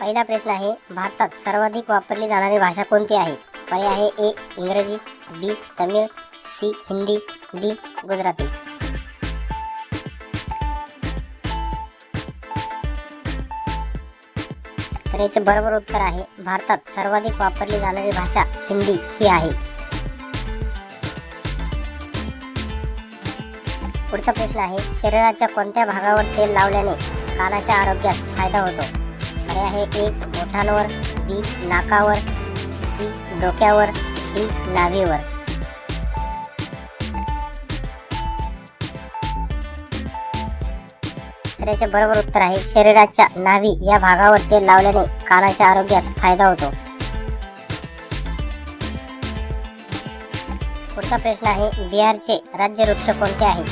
पहिला प्रश्न आहे भारतात सर्वाधिक वापरली जाणारी भाषा कोणती आहे? पर्याय आहे ए इंग्रजी B Tamil C Hindi D Gujarati. तर याचे बरोबर उत्तर आहे भारतात सर्वाधिक वापरली जाणारी भाषा हिंदी ही आहे. पुढचा प्रश्न आहे शरीराच्या कोणत्या भागावर तेल लावल्याने कानाच्या आरोग्यास फायदा होतो? पर्याय आहे ए ओठांवर बी नाकावर सी डोक्यावर डी नावीवर. याचे बरोबर उत्तर आहे शरीराच्या नावी या भागावर तेल लावल्याने कानाच्या आरोग्यास फायदा होतो. पुढचा प्रश्न आहे बिहारचे राज्य वृक्ष कोणते आहे?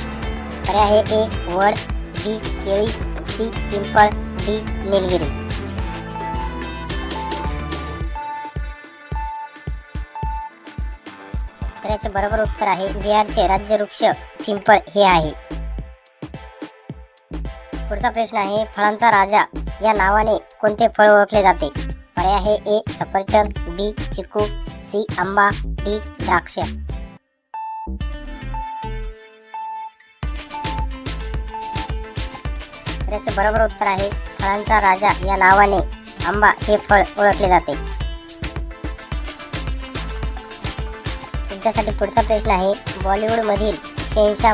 पर्याय आहे ए वड बी केळी सी पिंपळ डी निलगिरी. याचे बरोबर उत्तर आहे. बिहारचे राज्य वृक्ष पिंपळ हे आहे. पुढचा प्रश्न आहे फळांचा राजा या नावाने कोणते फळ ओळखले जाते? पर्याय आहे ए सफरचंद बी चिकू सी आंबा डी द्राक्ष. याचे बरोबर उत्तर आहे फळांचा राजा या नावाने आंबा हे फळ ओळखले जाते. तुमच्यासाठी पुढचा प्रश्न आहे. बॉलिवूड मधील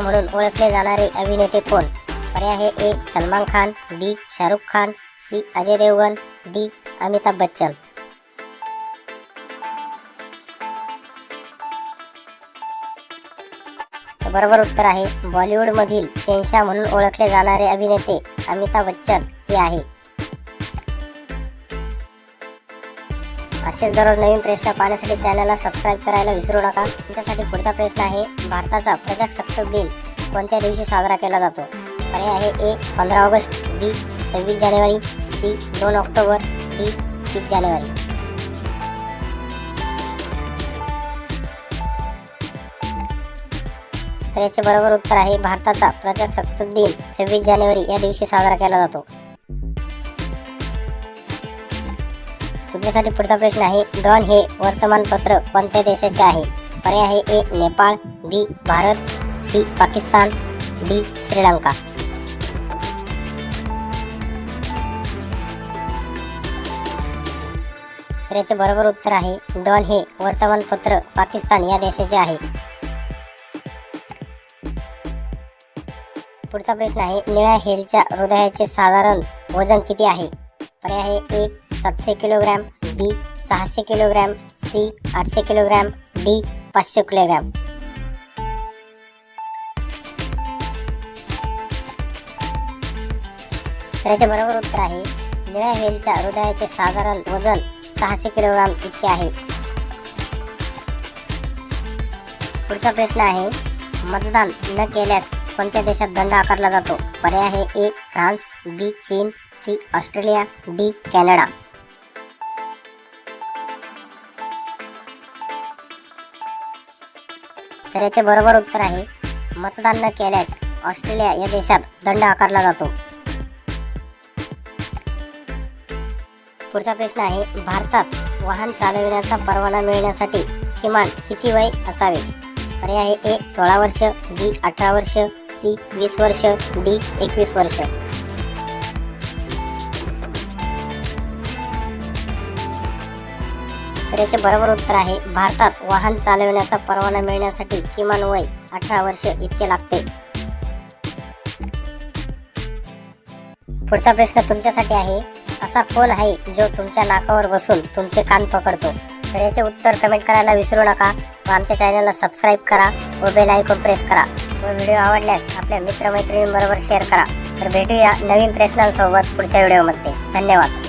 म्हणून ओळखले जाणारे अभिनेते कोण? पर्याय आहे A. Salman Khan B. Shahrukh Khan C. Ajay Devgan D. Amitabh Bachchan. बरोबर उत्तर आहे. बॉलिवूड मधील म्हणून ओळखले जाणारे अभिनेते अमिताभ बच्चन हे आहे. असेच दररोज नवीन प्रश्न पाहण्यासाठी चॅनलला सबस्क्राईब करायला विसरू नका. तुमच्यासाठी पुढचा प्रश्न आहे भारताचा प्रजासत्ताक दिन कोणत्या दिवशी साजरा केला जातो? पर्याय आहे ए पंधरा ऑगस्ट बी सव्वीस जानेवारी सी दोन ऑक्टोबर डी तीस जानेवारी. तर याचे बरोबर उत्तर आहे भारताचा प्रजासत्ताक दिन सव्वीस जानेवारी या दिवशी साजरा केला जातो. तुमच्यासाठी पुढचा प्रश्न आहे डॉन हे वर्तमानपत्र कोणत्या देशाचे आहे? पर्याय आहे A Nepal B Bharat C Pakistan D Sri Lanka. तर याचे बरोबर उत्तर आहे डॉन हे वर्तमानपत्र पाकिस्तान या देशाचे आहे. पुढचा प्रश्न आहे निळ्या हेलच्या हृदयाचे साधारण वजन किती आहे? पर्याय आहे एक सातशे किलोग्रॅम बी सहाशे किलोग्रॅम सी आठशे किलोग्रॅम डी पाचशे किलोग्रॅम. तर याचे बरोबर उत्तर आहे निळ्या व्हेलच्या हृदयाचे साधारण वजन सहाशे किलोग्राम इतके आहे. पुढचा प्रश्न आहे मतदान न केल्यास कोणत्या देशात दंड आकारला जातो? पर्याय आहे ए फ्रान्स बी चीन सी ऑस्ट्रेलिया डी कॅनडा. तर याचे बरोबर उत्तर आहे. मतदान न केल्यास ऑस्ट्रेलिया या देशात दंड आकारला जातो. पुढचा प्रश्न आहे भारतात वाहन चालविण्याचा परवाना मिळण्यासाठी किमान किती वय असावे? पर्याय आहे ए सोळा वर्ष बी अठरा वर्ष सी वीस वर्ष डी एकवीस वर्ष. याचे बरोबर उत्तर आहे. भारतात वाहन चालविण्याचा परवाना मिळण्यासाठी किमान वय अठरा वर्ष इतके लागते. पुढचा प्रश्न तुमच्यासाठी आहे. असा कोण आहे जो तुमच्या नाकावर बसून तुमचे कान पकडतो. तर याचे उत्तर कमेंट करायला विसरू नका व आमच्या चॅनलला सबस्क्राईब करा व बेल आयकॉन प्रेस करा. व व्हिडिओ आवडल्यास आपल्या मित्रमैत्रिणींबरोबर शेअर करा. तर भेटूया नवीन प्रश्नांसोबत पुढच्या व्हिडिओमध्ये. धन्यवाद.